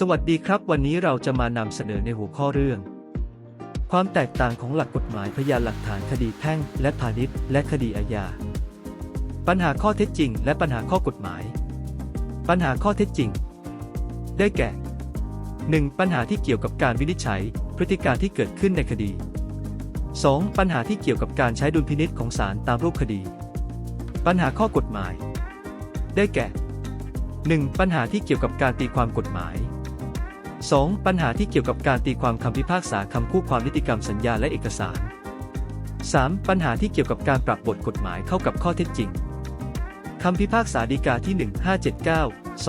สวัสดีครับ วันนี้เราจะมานำเสนอในหัวข้อเรื่อง ความแตกต่างของหลักกฎหมายพยานหลักฐานคดีแพ่ง และพาณิชย์ และคดีอาญาปัญหาข้อเท็จจริง และปัญหาข้อกฎหมาย ปัญหาข้อเท็จจริง ได้แก่ 1. ปัญหาที่เกี่ยวกับการวินิจฉัย พฤติการที่เกิดขึ้นในคดี 2. ปัญหาที่เกี่ยวกับการใช้ดุลพินิษของศาลตามรูปคดี ปัญหาข้อกฎหมาย ได้แก่ 1. ปัญหาที่เกี่ยวกับการตีความกฎหมาย 2. ปัญหาที่เกี่ยวกับการตีความคำพิพากษาคำคู่ความนิติกรรมสัญญาและเอกสาร 3. ปัญหาที่เกี่ยวกับการปรับบทกฎหมายเข้ากับข้อเท็จจริงคำพิพากษาฎีกาที่ 1579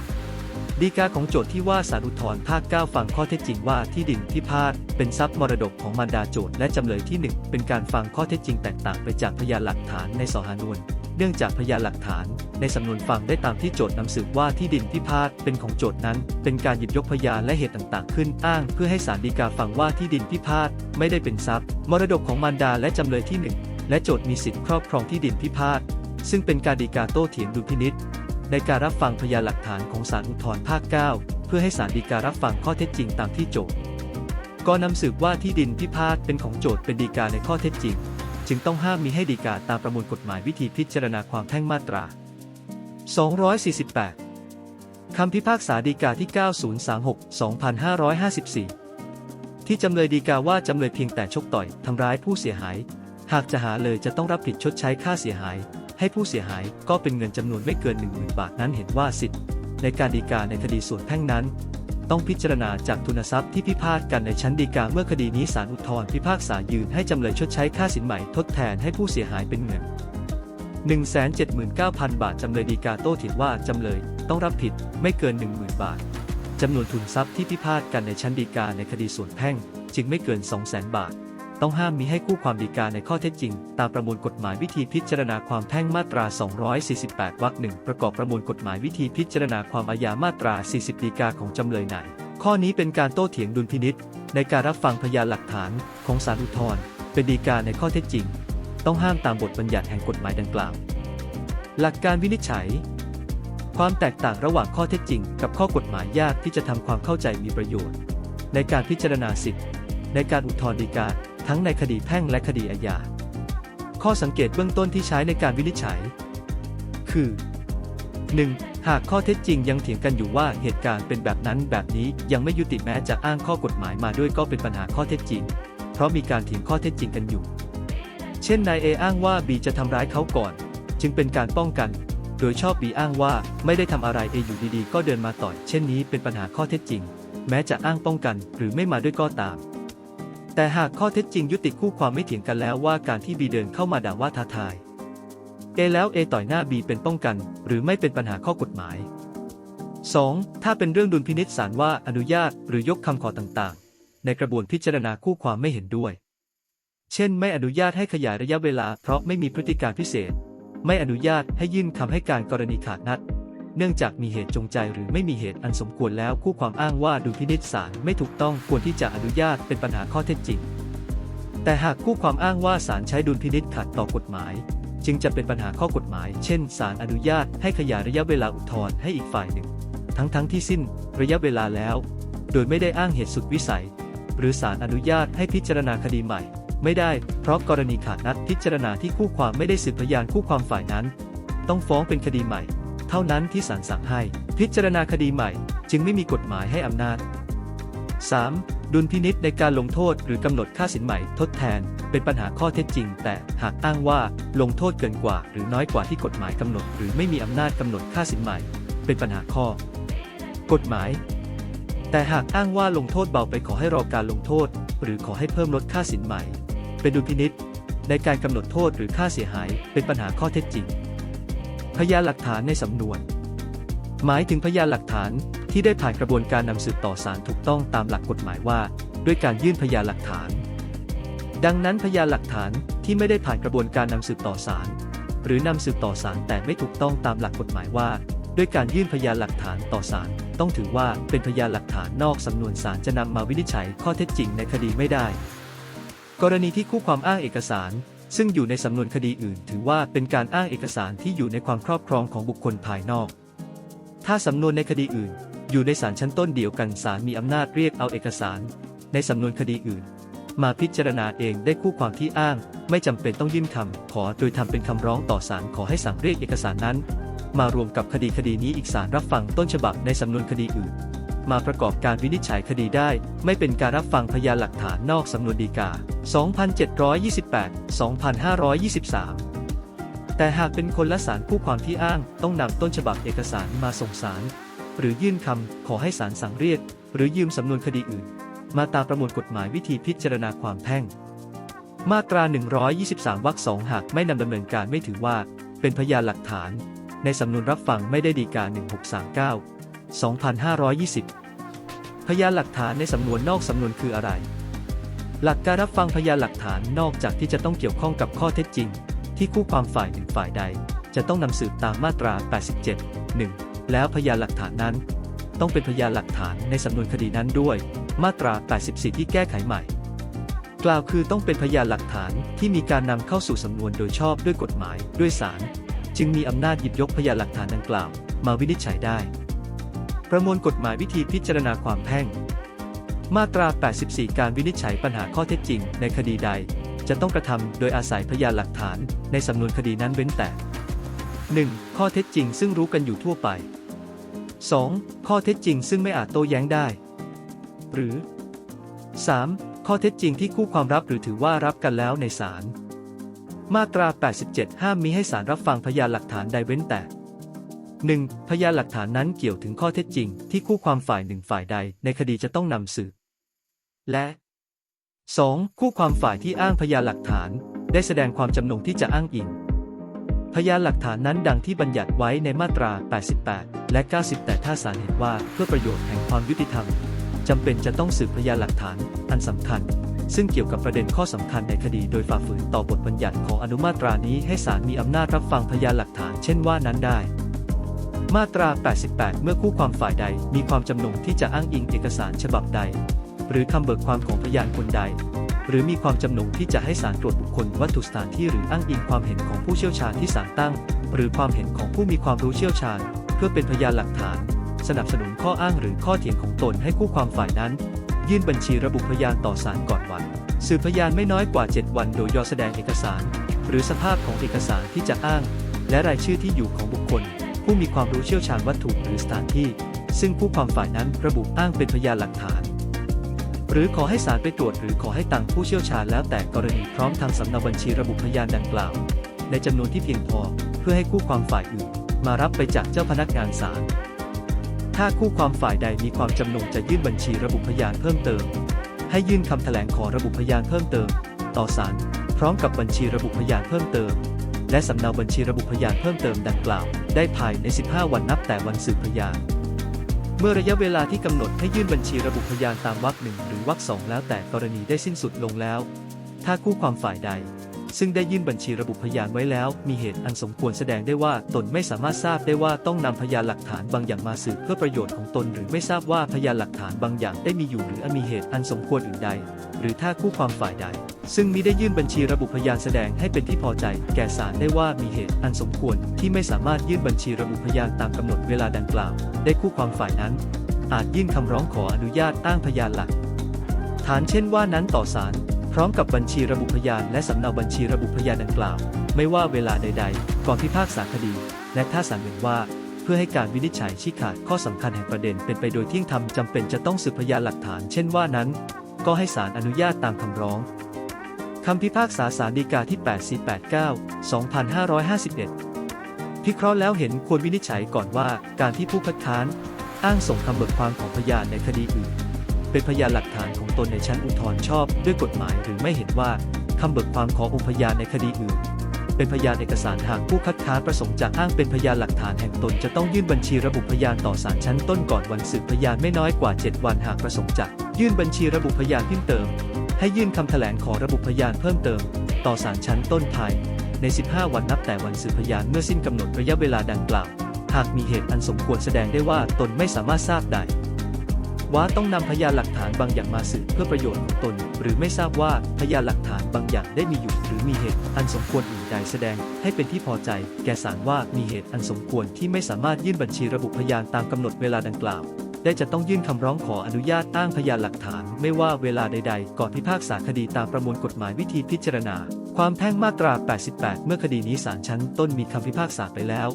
2550ฎีกาของโจทย์ที่ว่าสารอุทธรณ์ภาค 9 ฟังข้อเท็จจริงว่าที่ดินที่พาดเป็นทรัพย์มรดกของมารดาโจทย์และจำเลยที่ 1 เป็นการฟังข้อเท็จจริงแตกต่างไปจากพยานหลักฐานในสหานวน เนื่องจากพยานหลักฐาน ในสำนวนฟังได้ตามที่โจทย์นำสืบว่าที่ดินที่พาดเป็นของโจทย์นั้น เป็นการหยิบยกพยานและเหตุต่างๆ ขึ้นอ้าง เพื่อให้ศาลฎีกาฟังว่าที่ดินพิพาทไม่ได้เป็นทรัพย์ มรดกของมารดาและจำเลยที่หนึ่งและโจทย์มีสิทธิครอบครองที่ดินพิพาทซึ่งเป็นการฎีกาโต้เถียงดุลพินิษในการรับฟังพยานหลักฐานของศาลอุทธรณ์ภาค 9 เพื่อให้ศาลฎีการับฟังข้อเท็จจริงตามที่โจทย์ก็นำสืบว่าที่ดินพิพาทเป็นของโจทย์เป็นฎีกาในข้อเท็จจริง จึงต้องห้ามมีให้ฎีกาตามประมวลกฎหมายวิธีพิจารณาความแพ่งมาตรา 248 คำพิพากษาฎีกาที่ 9036 2554 ที่จำเลยฎีกาว่าจำเลยเพียงแต่ชกต่อยทำร้ายผู้เสียหาย หากจะหาเลยจะต้องรับผิดชดใช้ค่าเสียหาย ให้ผู้เสียหายก็เป็นเงินจำนวนไม่เกิน 10,000 บาทนั้นเห็นว่าสิทธิ์ในการฎีกาในคดีส่วนแพ่งนั้น ต้องพิจารณาจากทุนทรัพย์ที่พิพาทกันในชั้นฎีกาเมื่อคดีนี้ศาลอุทธรณ์พิพากษายืนให้จำเลยชดใช้ค่าสินใหม่ทดแทนให้ผู้เสียหายเป็นเงิน179,000 บาท จำเลยฎีกาโต้เถียงว่าจำเลยต้องรับผิดไม่เกิน 10,000 บาท จำนวนทุนทรัพย์ที่พิพาทกันในชั้นฎีกาในคดีส่วนแพ่ง จึงไม่เกิน 200,000 บาท ต้องห้ามมีให้คู่ความฎีกาในข้อเท็จจริง ตามประมวลกฎหมายวิธีพิจารณาความแพ่งมาตรา 248 วรรคหนึ่งประกอบประมวลกฎหมายวิธีพิจารณาความอาญามาตรา 40ฎีกาของจำเลยไหน ข้อนี้เป็นการโต้เถียงดุลพินิษในการรับฟังพยานหลักฐานของศาลอุทธรณ์เป็นฎีกาในข้อเท็จจริง ต้องห้ามตามบทบัญญัติแห่งกฎหมายดังกล่าว หลักการวินิจฉัย ความแตกต่างระหว่างข้อเท็จจริง กับข้อกฎหมายยากที่จะทำความเข้าใจมีประโยชน์ ในการพิจารณาสิทธิในการอุทธรณ์ฎีกา ทั้งในคดีแพ่งและคดีอาญา ข้อสังเกตเบื้องต้นที่ใช้ในการวินิจฉัย คือ 1. หากข้อเท็จจริงยังเถียงกันอยู่ว่าเหตุการณ์เป็นแบบนั้นแบบนี้ยังไม่ยุติแม้จะอ้างข้อกฎหมายมาด้วยก็เป็นปัญหาข้อเท็จจริง เพราะมีการเถียงข้อเท็จจริงกันอยู่ เช่นนายเออ้างว่าบีจะทำร้ายเขาก่อน จึงเป็นการป้องกัน โดยชอบบีอ้างว่าไม่ได้ทำอะไรเออยู่ดีๆ ก็เดินมาต่อย เช่นนี้เป็นปัญหาข้อเท็จจริง แม้จะอ้างป้องกันหรือไม่มาด้วยก็ตาม แต่หากข้อเท็จจริงยุติคู่ความไม่เถียงกันแล้วว่าการที่บีเดินเข้ามาด่าว่าท้าทาย เอแล้วเอต่อยหน้าบีเป็นป้องกัน หรือไม่เป็นปัญหาข้อกฎหมาย 2. ถ้าเป็นเรื่องดุลพินิษศาลว่าอนุญาตหรือยกคำขอต่างๆ ในกระบวนพิจารณาคู่ความไม่เห็นด้วย เช่น ไม่อนุญาตให้ขยายระยะเวลาเพราะไม่มีพฤติการพิเศษ ไม่อนุญาตให้ยื่นคำให้การกรณีขาดนัด เนื่องจากมีเหตุจงใจหรือไม่มีเหตุอันสมควรแล้วคู่ความอ้างว่าดุลพินิษศาลไม่ถูกต้องควรที่จะอนุญาตเป็นปัญหาข้อเท็จจริง แต่หากคู่ความอ้างว่าศาลใช้ดุลพินิษขัดต่อกฎหมาย จึงจะเป็นปัญหาข้อกฎหมาย เช่นศาลอนุญาตให้ขยายระยะเวลาอุทธรณ์ให้อีกฝ่ายหนึ่ง ทั้งๆทที่สิ้นระยะเวลาแล้ว โดยไม่ได้อ้างเหตุสุดวิสัย หรือศาลอนุญาตให้พิจารณาคดีใหม่ ไม่ได้ เพราะกรณีขาดนัดพิจารณาที่คู่ความไม่ได้สืบพยานคู่ความฝ่ายนั้น ต้องฟ้องเป็นคดีใหม่ เท่านั้นที่ศาลสั่งให้ พิจารณาคดีใหม่ จึงไม่มีกฎหมายให้อำนาจ 3. ดุลพินิษในการลงโทษหรือกำหนดค่าสินใหม่ทดแทน เป็นปัญหาข้อเท็จจริง แต่หากอ้างว่าลงโทษเกินกว่า หรือน้อยกว่าที่กฎหมายกำหนด หรือไม่มีอำนาจกำหนดค่าสินใหม่ เป็นปัญหาข้อ กฎหมาย แต่หากอ้างว่าลงโทษเบาไปขอให้รอการลงโทษ หรือขอให้เพิ่มลดค่าสินใหม่ เป็นดุลพินิษในการกำหนดโทษหรือค่าเสียหาย เป็นปัญหาข้อเท็จจริง พยานหลักฐานในสำนวน หมายถึงพยานหลักฐานที่ได้ผ่านกระบวนการนำสืบต่อศาลถูกต้องตามหลักกฎหมายว่า ด้วยการยื่นพยานหลักฐาน ดังนั้นพยานหลักฐานที่ไม่ได้ผ่านกระบวนการนำสืบต่อศาลหรือนำสืบต่อศาลแต่ไม่ถูกต้องตามหลักกฎหมายว่า ด้วยการยื่นพยานหลักฐานต่อศาลต้องถือว่าเป็นพยานหลักฐานนอกสำนวนศาลจะนำมาวินิจฉัยข้อเท็จจริงในคดีไม่ได้ กรณีที่คู่ความอ้างเอกสาร ซึ่งอยู่ในสำนวนคดีอื่น ถือว่าเป็นการอ้างเอกสารที่อยู่ในความครอบครองของบุคคลภายนอก ถ้าสำนวนในคดีอื่น อยู่ในศาลชั้นต้นเดียวกันศาลมีอำนาจเรียกเอาเอกสาร ในสำนวนคดีอื่น มาพิจารณาเองได้คู่ความที่อ้าง ไม่จำเป็นต้องยื่นคำขอโดยทำเป็นคำร้องต่อศาลขอให้สั่งเรียกเอกสารนั้น มารวมกับคดีคดีนี้อีกศาลรับฟังต้นฉบับในสำนวนคดีอื่น มาประกอบการวินิจฉัยคดีได้ ไม่เป็นการรับฟังพยานหลักฐานนอกสำนวนฎีกา 2728-2523 แต่หากเป็นคนละสารผู้ความที่อ้างต้องนำต้นฉบับเอกสารมาส่งสาร หรือยื่นคำขอให้ศาลสั่งเรียก หรือยืมสำนวนคดีอื่น มาตามประมวลกฎหมายวิธีพิจารณาความแพ่ง มาตรา 123 วรรคสองหากไม่นำดำเนินการไม่ถือว่า เป็นพยานหลักฐาน ในสำนวนรับฟังไม่ได้ดีกา1639 2520 พยานหลักฐานในสำนวนนอกสำนวนคืออะไร หลักการรับฟังพยานหลักฐานนอกจากที่จะต้องเกี่ยวข้องกับข้อเท็จจริง ที่คู่ความฝ่ายหนึ่งฝ่ายใด จะต้องนำสืบตามมาตรา 87 1 แล้วพยานหลักฐานนั้น ต้องเป็นพยานหลักฐานในสำนวนคดีนั้นด้วย มาตรา 84 ที่แก้ไขใหม่ กล่าวคือต้องเป็นพยานหลักฐานที่มีการนำเข้าสู่สำนวนโดยชอบด้วยกฎหมายด้วยศาลจึงมีอำนาจหยิบยกพยานหลักฐานดังกล่าว มาวินิจฉัยได้ ประมวลกฎหมายวิธีพิจารณาความแพ่ง มาตรา 84 การวินิจฉัยปัญหาข้อเท็จจริง ในคดีใด จะต้องกระทำโดยอาศัยพยานหลักฐาน ในสำนวนคดีนั้นเว้นแต่ 1. ข้อเท็จจริงซึ่งรู้กันอยู่ทั่วไป 2. ข้อเท็จจริงซึ่งไม่อาจโต้แย้งได้ หรือ 3. ข้อเท็จจริงที่คู่ความรับหรือถือว่ารับกันแล้วในศาล มาตรา 87 ห้ามมิให้ศาลรับฟังพยานหลักฐานใดเว้นแต่ 1. พยานหลักฐานนั้นเกี่ยวถึงข้อเท็จจริง ที่คู่ความฝ่ายหนึ่งฝ่ายใดในคดีจะต้องนำสืบ และ 2. คู่ความฝ่ายที่อ้างพยานหลักฐาน ได้แสดงความจำนงที่จะอ้างอิง พยานหลักฐานนั้นดังที่บัญญัติไว้ในมาตรา 88 และ 90 แต่ถ้าศาลเห็นว่าเพื่อประโยชน์แห่งความยุติธรรมจำเป็นจะต้องสืบพยานหลักฐาน อันสำคัญ ซึ่งเกี่ยวกับประเด็นข้อสำคัญในคดีโดยฝ่าฝืนต่อบทบัญญัติของอนุมาตรานี้ให้ศาลมีอำนาจรับฟังพยานหลักฐานเช่นว่านั้นได้ มาตรา 88 เมื่อคู่ความฝ่ายใดมีความจำนงที่จะอ้างอิงเอกสารฉบับใด หรือคำเบิกความของพยานคนใด หรือมีความจำนงที่จะให้ศาลตรวจบุคคลวัตถุสถานที่หรืออ้างอิงความเห็นของผู้เชี่ยวชาญที่ศาลตั้ง หรือความเห็นของผู้มีความรู้เชี่ยวชาญ เพื่อเป็นพยานหลักฐาน สนับสนุนข้ออ้างหรือข้อเถียงของตนให้คู่ความฝ่ายนั้น ยื่นบัญชีระบุพยานต่อศาลก่อนวันสืบพยานไม่น้อยกว่า 7 วันโดยยอแสดงเอกสาร หรือสภาพของเอกสารที่จะอ้าง และรายชื่อที่อยู่ของบุคคล ผู้มีความรู้เชี่ยวชาญวัตถุหรือสถานที่ ซึ่งผู้ความฝ่ายนั้นระบุอ้างเป็นพยานหลักฐาน หรือขอให้ศาลไปตรวจหรือขอให้ตังผู้เชี่ยวชาญแล้วแต่กรณีพร้อมทางสำเนาบัญชีระบุพยานดังกล่าว ในจำนวนที่เพียงพอเพื่อให้คู่ความฝ่ายอื่น มารับไปจากเจ้าพนักงานศาลถ้าคู่ความฝ่ายใดมีความจำนงจะยื่นบัญชีระบุพยานเพิ่มเติม ให้ยื่นคำแถลงขอระบุพยานเพิ่มเติม ต่อศาลพร้อมกับบัญชีระบุพยานเพิ่มเติม และสำเนาบัญชีระบุพยานเพิ่มเติมดังกล่าว ได้ภายใน 15 วันนับแต่วันสืบพยาน เมื่อระยะเวลาที่กำหนดให้ยื่นบัญชีระบุพยานตามวรรคหนึ่งหรือวรรคสองแล้วแต่กรณีได้สิ้นสุดลงแล้ว ถ้าคู่ความฝ่ายใด ซึ่งได้ยื่นบัญชีระบุพยานไว้แล้ว มีเหตุอันสมควรแสดงได้ว่าตนไม่สามารถทราบได้ว่าต้องนำพยานหลักฐานบางอย่างมาสืบเพื่อประโยชน์ของตน หรือไม่ทราบว่าพยานหลักฐานบางอย่างได้มีอยู่หรืออมีเหตุอันสมควรอื่นใด หรือถ้าคู่ความฝ่ายใด ซึ่งมิได้ยื่นบัญชีระบุพยานแสดงให้เป็นที่พอใจ แก่ศาลได้ว่ามีเหตุอันสมควรที่ไม่สามารถยื่นบัญชีระบุพยานตามกำหนดเวลาดังกล่าว ได้คู่ความฝ่ายนั้น อาจยื่นคำร้องขออนุญาตอ้างพยานหลัก ฐานเช่นว่านั้นต่อศาลพร้อมกับบัญชีระบุพยานและสำเนาบัญชีระบุพยานดังกล่าว ไม่ว่าเวลาใด ๆ ก่อนพิพากษาคดี และถ้าศาลเห็นว่า เพื่อให้การวินิจฉัยชี้ขาดข้อสำคัญแห่งประเด็นเป็นไปโดยเที่ยงธรรมจำเป็นจะต้องสืบพยานหลักฐาน เช่นว่านั้น ก็ให้ศาลอนุญาตตามคำร้อง คำพิพากษาศาลฎีกาที่ 8489 2551 พิเคราะห์แล้วเห็นควรวินิจฉัยก่อนว่าการที่ผู้คัดค้าน อ้างส่งคำเบิกความของพยานในคดีอื่น เป็นพยานหลักฐานของตนในชั้นอุทธรณ์ชอบด้วยกฎหมายหรือไม่เห็นว่าคำเบิกความขององค์พยานในคดีอื่น เป็นพยานเอกสารหากผู้คัดค้านประสงค์จะอ้างเป็นพยานหลักฐานแห่งตนจะต้องยื่นบัญชีระบุพยานต่อศาลชั้นต้นก่อนวันสืบพยานไม่น้อยกว่า 7 วันหากประสงค์จะยื่นบัญชีระบุพยานเพิ่มเติม ให้ยื่นคำแถลงขอระบุพยานเพิ่มเติม ต่อศาลชั้นต้นภายใน 15 วันนับแต่วันสืบพยานเมื่อสิ้นกำหนดระยะเวลาดังกล่าว หากมีเหตุอันสมควรแสดงได้ว่าตนไม่สามารถทราบได้ว่าต้องนำพยานหลักฐานบางอย่างมาสืบเพื่อประโยชน์ของตน หรือไม่ทราบว่าพยานหลักฐานบางอย่างได้มีอยู่ หรือมีเหตุอันสมควรอื่นใดแสดง ให้เป็นที่พอใจ แก่ศาลว่ามีเหตุอันสมควรที่ไม่สามารถยื่นบัญชีระบุพยานตามกำหนดเวลาดังกล่าว ได้จะต้องยื่นคำร้องขออนุญาตอ้างพยานหลักฐาน ไม่ว่าเวลาใดๆ ก่อนพิพากษาคดีตามประมวลกฎหมายวิธีพิจารณา ความแพ่งมาตรา 88 เมื่อคดีนี้ศาลชั้นต้นมีคำพิพากษาไปแล้ว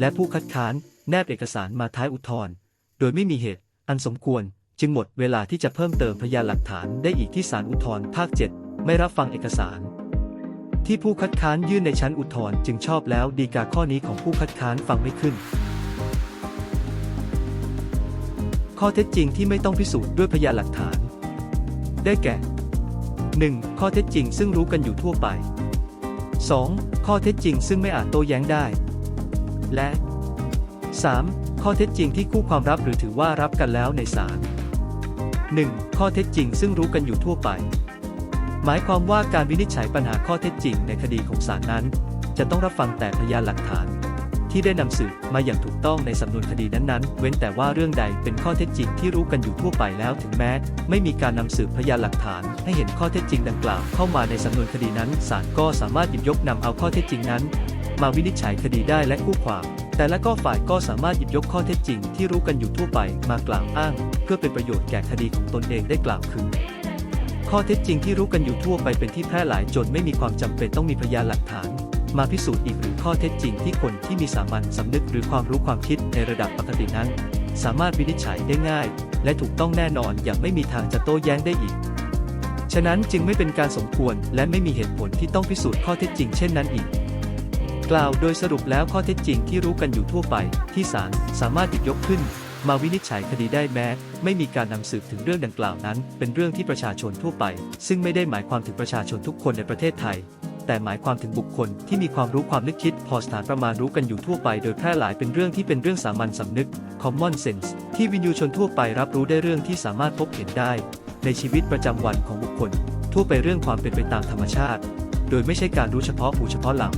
และผู้คัดค้านแนบเอกสารมาท้ายอุทธรณ์โดยไม่มีเหตุ อันสมควร จึงหมดเวลาที่จะเพิ่มเติมพยานหลักฐานได้อีกที่ศาลอุทธรณ์ภาค 7 ไม่รับฟังเอกสาร ที่ผู้คัดค้านยื่นในชั้นอุทธรณ์จึงชอบแล้วดีกาข้อนี้ของผู้คัดค้านฟังไม่ขึ้น ข้อเท็จจริงที่ไม่ต้องพิสูจน์ด้วยพยานหลักฐาน ได้แก่ 1. ข้อเท็จจริงซึ่งรู้กันอยู่ทั่วไป 2. ข้อเท็จจริงซึ่งไม่อาจโต้แย้งได้ และ 3. ข้อเท็จจริงที่คู่ความรับหรือถือว่ารับกันแล้วในศาล 1. ข้อเท็จจริงซึ่งรู้กันอยู่ทั่วไป หมายความว่าการวินิจฉัยปัญหาข้อเท็จจริงในคดีของศาลนั้น จะต้องรับฟังแต่พยานหลักฐาน ที่ได้นำสืบมาอย่างถูกต้องในสำนวนคดีนั้นๆ เว้นแต่ว่าเรื่องใดเป็นข้อเท็จจริงที่รู้กันอยู่ทั่วไปแล้วถึงแม้ ไม่มีการนำสืบพยานหลักฐาน ให้เห็นข้อเท็จจริงดังกล่าวเข้ามาในสำนวนคดีนั้นศาลก็สามารถหยิบยกนำเอาข้อเท็จจริงนั้น มาวินิจฉัยคดีได้และคู่ความแต่ละก็ฝ่ายก็สามารถหยิบยกข้อเท็จจริงที่รู้กันอยู่ทั่วไปมากล่าวอ้าง เพื่อเป็นประโยชน์แก่คดีของตนเองได้กล่าวคือ ข้อเท็จจริงที่รู้กันอยู่ทั่วไปเป็นที่แพร่หลายจนไม่มีความจำเป็นต้องมีพยานหลักฐาน มาพิสูจน์อีกหรือข้อเท็จจริงที่คนที่มีสามัญสำนึกหรือความรู้ความคิดในระดับปกตินั้น สามารถวินิจฉัยได้ง่าย และถูกต้องแน่นอนอย่างไม่มีทางจะโต้แย้งได้อีก ฉะนั้นจึงไม่เป็นการสมควรและไม่มีเหตุผลที่ต้องพิสูจน์ข้อเท็จจริงเช่นนั้นอีก กล่าวโดยสรุปแล้วข้อเท็จจริงที่รู้กันอยู่ทั่วไป ที่ศาลสามารถหยิบยกขึ้น มาวินิจฉัยคดีได้แม้ ไม่มีการนำสืบถึงเรื่องดังกล่าวนั้น เป็นเรื่องที่ประชาชนทั่วไป ซึ่งไม่ได้หมายความถึงประชาชนทุกคนในประเทศไทย แต่หมายความถึงบุคคลที่มีความรู้ความนึกคิด พอสถานประมาณรู้กันอยู่ทั่วไป โดยแพร่หลายเป็นเรื่องที่เป็นเรื่องสามัญสำนึก common sense ที่วินยูชนทั่วไปรับรู้ได้เรื่องที่สามารถพบเห็นได้ ในชีวิตประจำวันของบุคคล ทั่วไปเรื่องความเป็นไปตามธรรมชาติ โดยไม่ใช่การรู้เฉพาะหูเฉพาะหลัง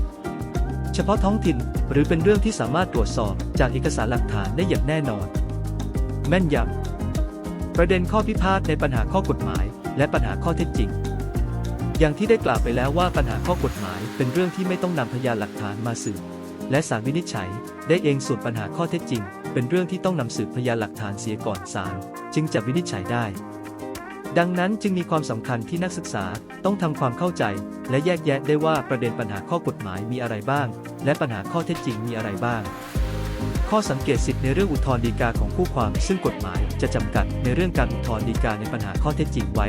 เฉพาะท้องถิ่น หรือเป็นเรื่องที่สามารถตรวจสอบจากเอกสารหลักฐานได้อย่างแน่นอน แม่นยำประเด็นข้อพิพาทในปัญหาข้อกฎหมาย และปัญหาข้อเท็จจริง อย่างที่ได้กล่าวไปแล้วว่าปัญหาข้อกฎหมายเป็นเรื่องที่ไม่ต้องนำพยานหลักฐานมาสืบและสารวินิจฉัย ได้เองส่วนปัญหาข้อเท็จจริง เป็นเรื่องที่ต้องนำสืบพยานหลักฐานเสียก่อนศาลจึงจะวินิจฉัยได้ ดังนั้นจึงมีความสำคัญที่นักศึกษาต้องทำความเข้าใจ และแยกแยะได้ว่าประเด็นปัญหาข้อกฎหมายมีอะไรบ้าง และปัญหาข้อเท็จจริงมีอะไรบ้าง ข้อสังเกตสิทธิในเรื่องอุทธรณ์ฎีกาของคู่ความ ซึ่งกฎหมายจะจำกัดในเรื่องการอุทธรณ์ฎีกาในปัญหาข้อเท็จจริงไว้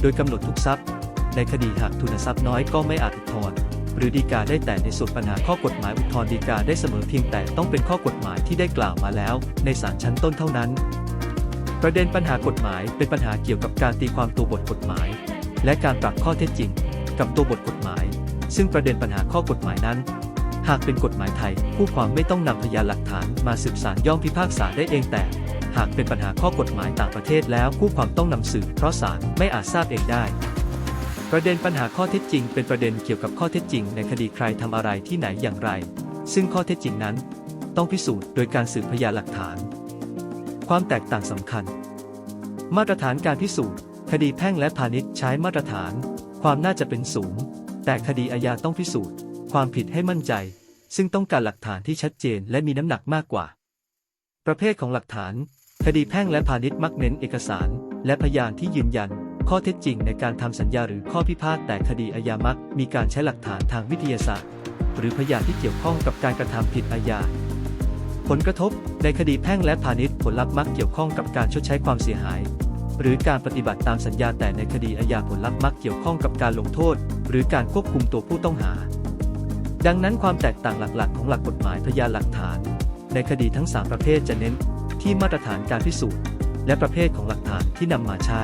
โดยกำหนดทุกทรัพย์ ในคดีหากทุนทรัพย์น้อยก็ไม่อาจอุทธรณ์หรือฎีกาได้แต่ในส่วนปัญหาข้อกฎหมายอุทธรณ์ฎีกาได้เสมอเพียงแต่ต้องเป็นข้อกฎหมายที่ได้กล่าวมาแล้ว ในศาลชั้นต้นเท่านั้น ประเด็นปัญหากฎหมายเป็นปัญหาเกี่ยวกับการตีความตัวบทกฎหมาย และการปรับข้อเท็จจริง กับตัวบทกฎหมาย ซึ่งประเด็นปัญหาข้อกฎหมายนั้น หากเป็นกฎหมายไทย ผู้ความไม่ต้องนำพยานหลักฐานมาสืบสารย่อมพิพากษาได้เองแต่หากเป็นปัญหาข้อกฎหมายต่างประเทศแล้วผู้ความต้องนำสืบเพราะศาลไม่อาจทราบเองได้ ประเด็นปัญหาข้อเท็จจริง เป็นประเด็นเกี่ยวกับข้อเท็จจริง ในคดีใครทำอะไรที่ไหนอย่างไร ซึ่งข้อเท็จจริงนั้น ต้องพิสูจน์โดยการสืบพยานหลักฐาน ความแตกต่างสำคัญ มาตรฐานการพิสูจน์ คดีแพ่งและพาณิชย์ใช้มาตรฐาน ความน่าจะเป็นสูง แต่คดีอาญาต้องพิสูจน์ ความผิดให้มั่นใจ ซึ่งต้องการหลักฐานที่ชัดเจนและมีน้ำหนักมากกว่า ประเภทของหลักฐาน คดีแพ่งและพาณิชย์มักเน้นเอกสาร และพยานที่ยืนยัน ข้อเท็จจริงในการทำสัญญาหรือข้อพิพาทแต่คดีอาญามักมีการใช้หลักฐานทางวิทยาศาสตร์ หรือพยานที่เกี่ยวข้องกับการกระทำผิดอาญา ผลกระทบในคดีแพ่งและพาณิชย์ผลลัพธ์มักเกี่ยวข้องกับการชดใช้ความเสียหาย หรือการปฏิบัติตามสัญญาแต่ในคดีอาญาผลลัพธ์มักเกี่ยวข้องกับการลงโทษ หรือการควบคุมตัวผู้ต้องหา ดังนั้นความแตกต่างหลักๆ ของหลักกฎหมายพยานหลักฐาน ในคดีทั้ง 3 ประเภทจะเน้นที่มาตรฐานการพิสูจน์และประเภทของหลักฐานที่นำมาใช้